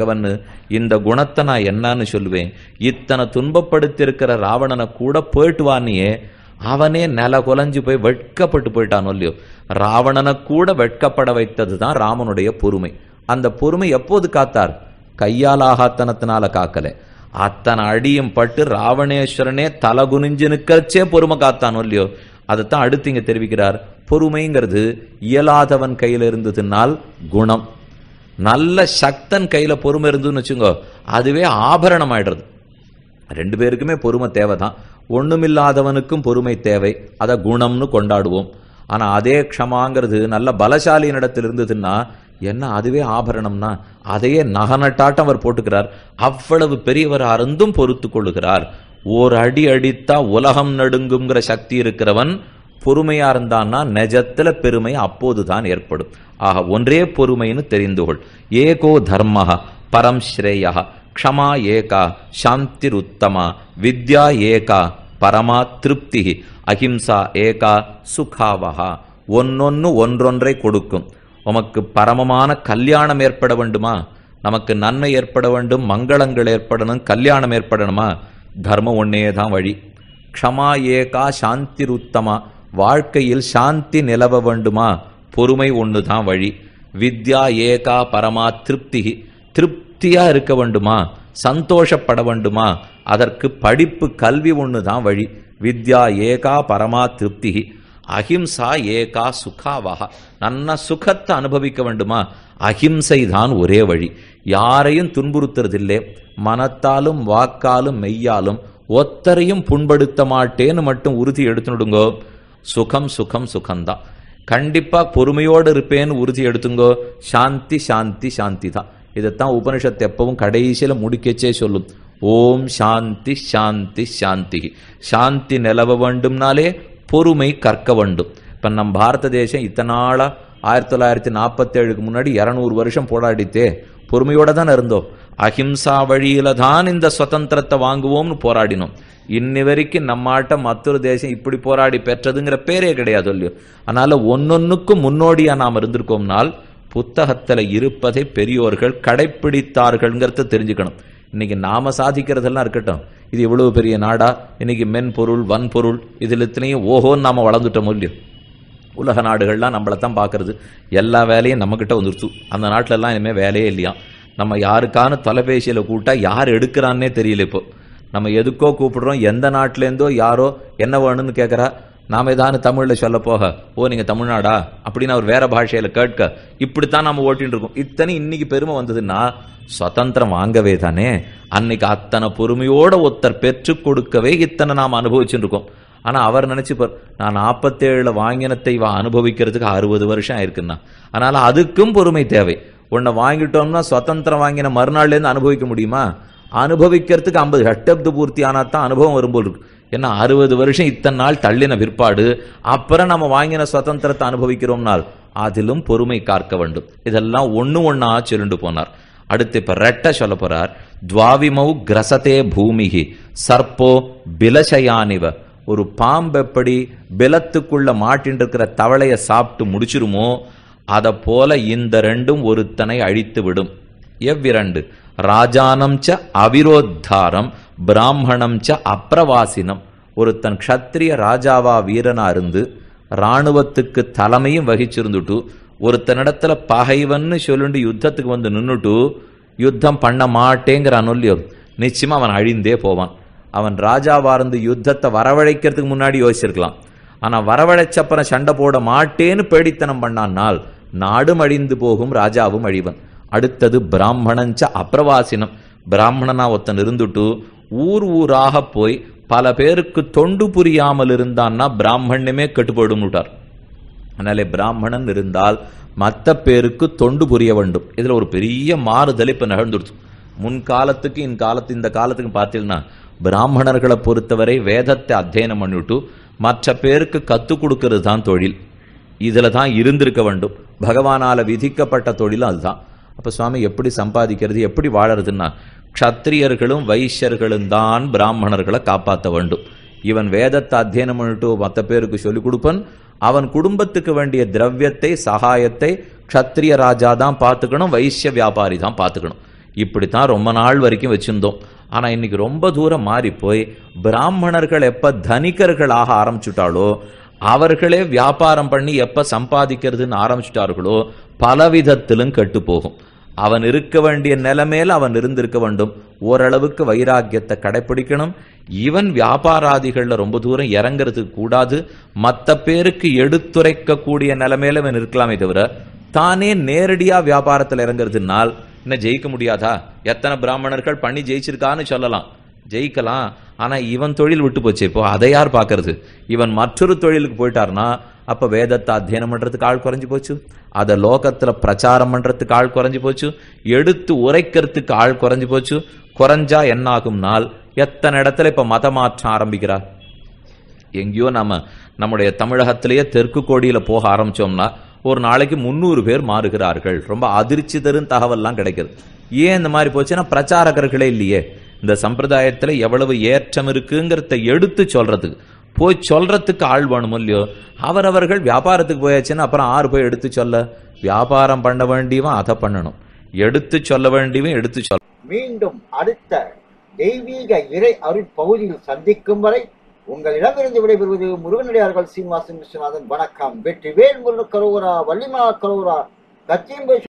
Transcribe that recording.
பகவன் இந்த குணத்தை நான் என்னன்னு சொல்லுவேன். இத்தனை துன்பப்படுத்தியிருக்கிற ராவணனை கூட போயிட்டு வானியே அவனே நில குலைஞ்சு போய் வெட்கப்பட்டு போயிட்டானோ இல்லையோ? ராவணனை கூட வெட்கப்பட வைத்தது தான் ராமனுடைய பொறுமை. அந்த பொறுமை எப்போது காத்தார்? கையால் ஆகாத்தனத்தினால காக்கல. அத்தனை அடியும் பட்டு ராவணேஸ்வரனே தலை குனிஞ்சு நிற்கச்சே பொறுமை காத்தானோ இல்லையோ? அதைத்தான் அடுத்து இங்க தெரிவிக்கிறார். பொறுமைங்கிறது இயலாதவன் கையில இருந்ததுனால் குணம். நல்ல சக்தன் கையில் பொறுமை இருந்துன்னு வச்சுங்கோ அதுவே ஆபரணம் ஆயிடுறது ரெண்டு பேருக்குமே பொறுமை தேவை தான் ஒன்றுமில்லாதவனுக்கும் பொறுமை தேவை. அதை குணம்னு கொண்டாடுவோம். ஆனால் அதே க்ஷமாங்கிறது நல்ல பலசாலியின் இடத்தில் இருந்ததுன்னா என்ன அதுவே ஆபரணம்னா அதையே நகநட்டாட்டம் அவர் போட்டுக்கிறார். அவ்வளவு பெரியவர் அருந்தும் பொறுத்து கொள்ளுகிறார். ஓர் அடி அடித்தா உலகம் நடுங்குங்கிற சக்தி இருக்கிறவன் பொறுமையா இருந்தான்னா நெஜத்துல பெருமை அப்போதுதான் ஏற்படும். ஆக ஒன்றே பொறுமைன்னு தெரிந்து கொள் ஏகோ தர்மஹ பரம் ஸ்ரேயா க்ஷமா ஏகா சாந்திருத்தமா வித்யா ஏகா பரமா திருப்தி அஹிம்சா ஏகா சுகாவஹா. ஒன்னொன்னு ஒன்றொன்றை கொடுக்கும். உமக்கு பரமமான கல்யாணம் ஏற்பட வேண்டுமா? நமக்கு நன்மை ஏற்பட வேண்டும் மங்களங்கள் ஏற்படணும் கல்யாணம் ஏற்படணுமா? தர்மம் ஒன்னே தான் வழி. க்ஷமா ஏகா சாந்திருத்தமா வாழ்க்கையில் சாந்தி நிலவ வேண்டுமா? பொறுமை ஒன்று தான் வழி. வித்யா ஏகா பரமா திருப்தி. திருப்தியா இருக்க வேண்டுமா? சந்தோஷப்பட வேண்டுமா? அதற்கு படிப்பு கல்வி ஒன்று தான் வழி. வித்யா ஏகா பரமா திருப்தி. அஹிம்சா ஏகா சுகாவகா நன்ன சுகத்தை அனுபவிக்க வேண்டுமா? அஹிம்சை தான் ஒரே வழி. யாரையும் துன்புறுத்துறதில்லை. மனத்தாலும் வாக்காலும் மெய்யாலும் ஒத்தரையும் புண்படுத்த மாட்டேன்னு மட்டும் உறுதி எடுத்துடுங்கோ சுகம் சுகம் சுகம்தான். கண்டிப்பா பொறுமையோடு இருப்பேன்னு உறுதி எடுத்துங்கோ. சாந்தி சாந்தி சாந்தி தான் இதைத்தான் உபனிஷத்து எப்பவும் கடைசியில முடிக்கச்சே சொல்லும். ஓம் சாந்தி சாந்தி சாந்தி. சாந்தி நிலவ வேண்டும்னாலே பொறுமை கற்க வேண்டும். இப்ப நம் பாரத தேசம் இத்தனை ஆயிரத்தி தொள்ளாயிரத்தி நாற்பத்தேழுக்கு முன்னாடி இரநூறு வருஷம் போராடித்தே. பொறுமையோட தான் இருந்தோம். அஹிம்சா வழியில தான் இந்த சுதந்திரத்தை வாங்குவோம்னு போராடினோம். இன்னி வரைக்கும் நம்மாட்ட மற்றொரு தேசம் இப்படி போராடி பெற்றதுங்கிற பேரே கிடையாது இல்லையோ. அதனால ஒன்னொன்னுக்கும் முன்னோடியா நாம் இருந்திருக்கோம்னால் புத்தகத்துல இருப்பதை பெரியோர்கள் கடைப்பிடித்தார்கள்ங்கிறத தெரிஞ்சுக்கணும். இன்னைக்கு நாம சாதிக்கிறதெல்லாம் இருக்கட்டும். இது இவ்வளவு பெரிய நாடா. இன்னைக்கு மென்பொருள் வன்பொருள் இதில் இத்தனையும் ஓஹோன்னு நாம வளர்ந்துட்டோம் இல்லையோ. உலக நாடுகள்லாம் நம்மளை தான் பார்க்கறது எல்லா வேலையும் நம்மக்கிட்ட வந்துருச்சு. அந்த நாட்டிலலாம் இனிமேல் வேலையே இல்லையா? நம்ம யாருக்கான தொலைபேசியில் கூப்பிட்டா யார் எடுக்கிறான்னே தெரியல இப்போ. நம்ம எதுக்கோ கூப்பிடுறோம். எந்த நாட்டிலேருந்தோ யாரோ என்ன வேணும்னு கேட்குறா நாம ஏதானு தமிழில் சொல்ல போக. ஓ நீங்கள் தமிழ்நாடா? அப்படின்னு அவர் வேற பாஷையில் கேட்க. இப்படித்தான் நம்ம ஓட்டின்னு இருக்கோம். இத்தனை இன்னைக்கு பெருமை வந்ததுன்னா சுதந்திரம் வாங்கவே தானே. அன்னைக்கு அத்தனை பொறுமையோட ஒருத்தர் பெற்றுக் கொடுக்கவே இத்தனை நாம் அனுபவிச்சுட்டு இருக்கோம். ஆனால் அவர் நினைச்சுப்பார் நான் நாற்பத்தேழுல வாங்கினத்தை வா அனுபவிக்கிறதுக்கு அறுபது வருஷம் ஆயிருக்குன்னா. அதனால அதுக்கும் பொறுமை தேவை. உன்னை வாங்கிட்டோம்னா சுதந்திரம் வாங்கின மறுநாள்லேருந்து அனுபவிக்க முடியுமா? அனுபவிக்கிறதுக்கு ஐம்பது ஹட்டப்து பூர்த்தி ஆனால் தான் அனுபவம் வரும்போது இருக்கு. ஏன்னா அறுபது வருஷம் இத்தனை நாள் தள்ளின பிற்பாடு அப்புறம் நம்ம வாங்கின சுதந்திரத்தை அனுபவிக்கிறோம்னால் அதிலும் பொறுமை காக்க வேண்டும். இதெல்லாம் ஒன்று ஒன்றா சொல்லிட்டு போனார். அடுத்து இப்போ ரெட்ட சொல்ல போறார் துவாவிமௌ கிரசதே பூமிகி சர்ப்போ பிலசயானிவ ஒரு பாம்பு எப்படி பிலத்துக்குள்ள மாட்டின்றிருக்கிற தவளையை தவளைய சாப்பிட்டு முடிச்சிருமோ அதை போல இந்த ரெண்டும் ஒருத்தனை அழித்து விடும் எவ்விரண்டு? ராஜானம் ச அவிரோத்தாரம் பிராமணம் ச அப்பிரவாசினம். ஒருத்தன் க்ஷத்திரிய ராஜாவா வீரனா இருந்து ராணுவத்துக்கு தலைமையும் வகிச்சிருந்துட்டு ஒருத்தனிடத்துல பகைவன்னு சொல்லிட்டு யுத்தத்துக்கு வந்து நின்றுட்டு யுத்தம் பண்ண மாட்டேங்கிற அனுல்யம் நிச்சயமா அவன் அழிந்தே போவான். அவன் ராஜாவா இருந்து யுத்தத்தை வரவழைக்கிறதுக்கு முன்னாடி யோசிச்சிருக்கலாம். ஆனா வரவழைச்சப்பறம் சண்டை போட மாட்டேன்னு பேடித்தனம் பண்ணானால் நாடும் அழிந்து போகும் ராஜாவும் அழிவன். அடுத்தது பிராமணஞ்ச அப்பிரவாசினம் பிராமணனா ஒருத்தன் இருந்துட்டு ஊர் ஊராக போய் பல பேருக்கு தொண்டு புரியாமல் இருந்தான்னா பிராமணனுமே கெட்டுப்படும் விட்டார் அதனாலே பிராமணன் இருந்தால் மற்ற பேருக்கு தொண்டு புரிய வேண்டும். இதுல ஒரு பெரிய மாறுதல் இப்ப நிகழ்ந்துடுச்சு. முன்காலத்துக்கு இன் காலத்து இந்த காலத்துக்கு பார்த்தீங்கன்னா பிராமணர்களை பொறுத்தவரை வேதத்தை அத்தியனம் பண்ணிவிட்டு மற்ற பேருக்கு கற்றுக் கொடுக்கறது தான் தொழில். இதில் தான் இருந்திருக்க வேண்டும். பகவானால விதிக்கப்பட்ட தொழிலும் அதுதான். அப்போ சுவாமி எப்படி சம்பாதிக்கிறது எப்படி வாழறதுன்னா க்ஷத்திரியர்களும் வைஷ்யர்களும் தான் பிராமணர்களை காப்பாற்ற வேண்டும். இவன் வேதத்தை அத்தியனம் பண்ணிட்டு மற்ற பேருக்கு சொல்லிக் கொடுப்பன் அவன் குடும்பத்துக்கு வேண்டிய திரவியத்தை சகாயத்தை க்ஷத்திரிய ராஜா தான் பார்த்துக்கணும் வைசிய வியாபாரி தான் பார்த்துக்கணும். இப்படித்தான் ரொம்ப நாள் வரைக்கும் வச்சுருந்தோம். ஆனால் இன்னைக்கு ரொம்ப தூரம் மாறி போய் பிராமணர்கள் எப்போ தனிகர்களாக ஆரம்பிச்சுட்டாலோ அவர்களே வியாபாரம் பண்ணி எப்போ சம்பாதிக்கிறதுன்னு ஆரம்பிச்சுட்டார்களோ பலவிதத்திலும் கெட்டு போகும் அவன் இருக்க வேண்டிய நிலைமையில் அவன் இருந்திருக்க வேண்டும். ஓரளவுக்கு வைராக்கியத்தை கடைப்பிடிக்கணும். இவன் வியாபாராதிகளில் ரொம்ப தூரம் இறங்கிறதுக்கு கூடாது. மற்ற பேருக்கு எடுத்துரைக்கக்கூடிய நிலைமையில இவன் இருக்கலாமே தவிர தானே நேரடியாக வியாபாரத்தில் இறங்குறதுனால் என்ன ஜெயிக்க முடியாதா? எத்தனை பிராமணர்கள் பண்ணி ஜெயிச்சிருக்கான்னு சொல்லலாம். ஜெயிக்கலாம். ஆனால் இவன் தொழில் விட்டு போச்சு. இப்போ அதை யார் பார்க்கறது? இவன் மற்றொரு தொழிலுக்கு போயிட்டார்னா அப்போ வேதத்தை அத்தியனம் பண்ணுறதுக்கு ஆள் குறைஞ்சி போச்சு. அதை லோகத்தில் பிரச்சாரம் பண்ணுறதுக்கு ஆள் குறைஞ்சி போச்சு. எடுத்து உரைக்கிறதுக்கு ஆள் குறைஞ்சி போச்சு. குறைஞ்சா என்ன ஆகும்னால் எத்தனை இடத்துல இப்ப மதமாற்றம் ஆரம்பிக்கிறார்? எங்கேயோ நம்ம நம்முடைய தமிழகத்திலேயே தெற்கு கோடியில் போக ஆரம்பிச்சோம்னா ஒரு நாளைக்கு முந்நூறு பேர் மாறுகிறார்கள். ரொம்ப அதிர்ச்சி தரும் தகவல்லாம் கிடைக்குது. ஏன் இந்த மாதிரி போச்சுன்னா பிரச்சாரகர்களே இல்லையே. இந்த சம்பிரதாயத்தில் எவ்வளவு ஏற்றம் இருக்குங்கிறத எடுத்து சொல்றதுக்கு. போய் சொல்றதுக்கு ஆள் வேணுமோ இல்லையோ? அவரவர்கள் வியாபாரத்துக்கு போயாச்சுன்னா அப்புறம் ஆறு போய் எடுத்து சொல்ல. வியாபாரம் பண்ண வேண்டியவன் அதை பண்ணணும். எடுத்து சொல்ல வேண்டியவன் எடுத்து சொல்ல மீண்டும் அடுத்த தெய்வீக இறை அருட்பகுதியில் சந்திக்கும் வரை உங்களிடமிருந்து விடைபெறுவது முருகனடியார்கள் சீனிவாசன் விஸ்வநாதன். வணக்கம். வெற்றி வேல் முருகன் கரோரா வள்ளிமா கரோரா கச்சியம்பை